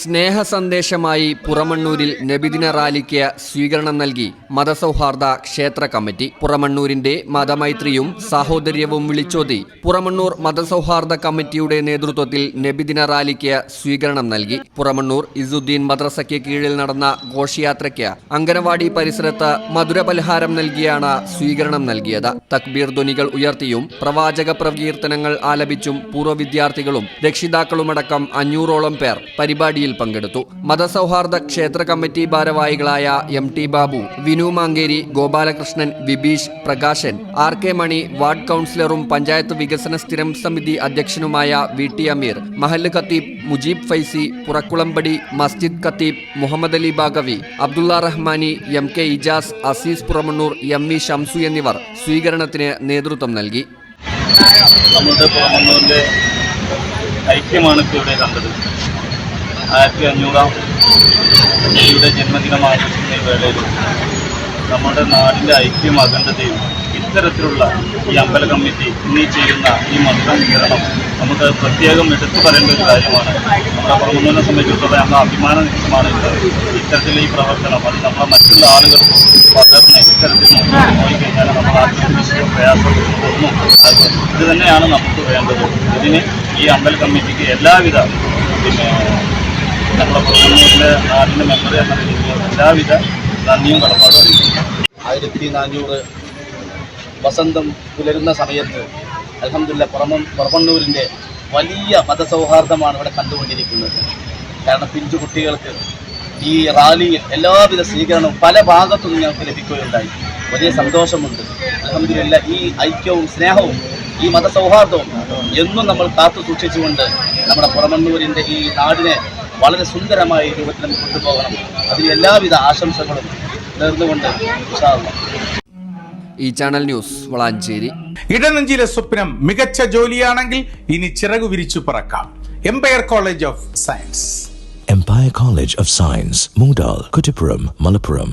സ്നേഹ സന്ദേശമായി പുറമണ്ണൂരിൽ നബിദിന റാലിക്ക് സ്വീകരണം നൽകി മതസൗഹാർദ്ദ ക്ഷേത്ര കമ്മിറ്റി. പുറമണ്ണൂരിന്റെ മതമൈത്രിയും സാഹോദര്യവും വിളിച്ചോതി പുറമണ്ണൂർ മതസൗഹാർദ്ദ കമ്മിറ്റിയുടെ നേതൃത്വത്തിൽ നബിദിന റാലിക്ക് സ്വീകരണം നൽകി. പുറമണ്ണൂർ ഇസുദ്ദീൻ മദ്രസയ്ക്ക് കീഴിൽ നടന്ന ഘോഷയാത്രയ്ക്ക് അങ്കനവാടി പരിസരത്ത് മധുരപലഹാരം നൽകിയാണ് സ്വീകരണം നൽകിയത്. തക്ബീർ ധ്വനികൾ ഉയർത്തിയും പ്രവാചക പ്രകീർത്തനങ്ങൾ ആലപിച്ചും പൂർവ വിദ്യാർത്ഥികളും രക്ഷിതാക്കളുമടക്കം അഞ്ഞൂറോളം പേർ പരിപാടിയിൽ പങ്കെടുത്തു. മതസൗഹാർദ്ദ ക്ഷേത്ര കമ്മിറ്റി ഭാരവാഹികളായ M T Babu Vinu Mankeri Gopalakrishnan Vibeesh Prakashan R K Mani ward കൗൺസിലറും panchayat വികസന സ്ഥിരം സമിതി അധ്യക്ഷനുമായ വി ടി അമീർ മഹല്ല് ഖത്തീബ് മുജീബ് ഫൈസി പുറക്കുളമ്പടി മസ്ജിദ് ഖത്തീബ് Muhammad Ali Baqavi Abdulla Rahmani M K Ijas Aziz Puramannur M E Shamsu എന്നിവർ സ്വീകരണത്തിന് നേതൃത്വം നൽകി. നമ്മുടെ പുറമണ്ണൂരിന്റെ ഐക്യമാണ് ഇപ്പോൾ ഇവിടെ കണ്ടത്. ആയിരത്തി അഞ്ഞൂറാം ജില്ലയുടെ ജന്മദിനം ആഘോഷിക്കുന്ന വേളയിൽ നമ്മുടെ നാടിന്റെ ഐക്യം അഖണ്ഡതയും ഇത്തരത്തിലുള്ള ഈ അമ്പല കമ്മിറ്റി ഇന്നീ ചെയ്യുന്ന ഈ മന്ത്രം വിതരണം നമുക്ക് പ്രത്യേകം എടുത്തു പറയേണ്ട ഒരു കാര്യമാണ്. നമ്മുടെ പ്രമുഖനെ സംബന്ധിച്ചിടത്തോളം നമ്മുടെ അഭിമാന നിമിഷമാണ് ഇത്. ഇത്തരത്തിലുള്ള ഈ പ്രവർത്തനം അത് നമ്മളെ മറ്റുള്ള ആളുകൾക്കും പകർന്ന് ഇത്തരത്തിൽ മുന്നോട്ട് കഴിഞ്ഞാൽ നമ്മൾ ആത്മവിശ്വാസവും പ്രയാസവും ഒന്നും ഇത് തന്നെയാണ് നമുക്ക് വേണ്ടത്. ഇതിന് ഈ അമ്പല കമ്മിറ്റിക്ക് എല്ലാവിധ പിന്നെ നമ്മുടെ പുറമണ്ണൂരിലെ നാടിന്റെ മെമ്പർ എന്ന രീതിയിൽ എല്ലാവിധ നന്ദിയും കടപ്പാടും ആയിരത്തി നാനൂറ് വസന്തം പുലരുന്ന സമയത്ത് അലഹമില്ല പുറമ പുറമണ്ണൂരിന്റെ വലിയ മതസൗഹാർദ്ദമാണ് ഇവിടെ കണ്ടുകൊണ്ടിരിക്കുന്നത്. കാരണം പിഞ്ചു കുട്ടികൾക്ക് ഈ റാലിയിൽ എല്ലാവിധ സ്വീകരണവും പല ഭാഗത്തു നിന്ന് ഞങ്ങൾക്ക് ലഭിക്കുകയുണ്ടായി. വലിയ സന്തോഷമുണ്ട്. അലഹമില്ല ഈ ഐക്യവും സ്നേഹവും ഈ മതസൗഹാർദ്ദവും എന്നും നമ്മൾ കാത്തു സൂക്ഷിച്ചുകൊണ്ട് നമ്മുടെ പുറമണ്ണൂരിന്റെ ഈ നാടിനെ വളരെ സുന്ദരമായ രൂപത്തിൽ നമുക്ക് കൊണ്ടുപോകണം. അതിന് എല്ലാവിധ ആശംസകളും നേർന്നുകൊണ്ട് ഈ ചാനൽ ന്യൂസ് വളാഞ്ചേരി. ഇടനഞ്ചിലെ സ്വപ്നം മികച്ച ജോലിയാണെങ്കിൽ ഇനി ചിറകു വിരിച്ചു പറക്കാം. Empire college of science empire college of science Mungdal, Kuttipuram, Malappuram.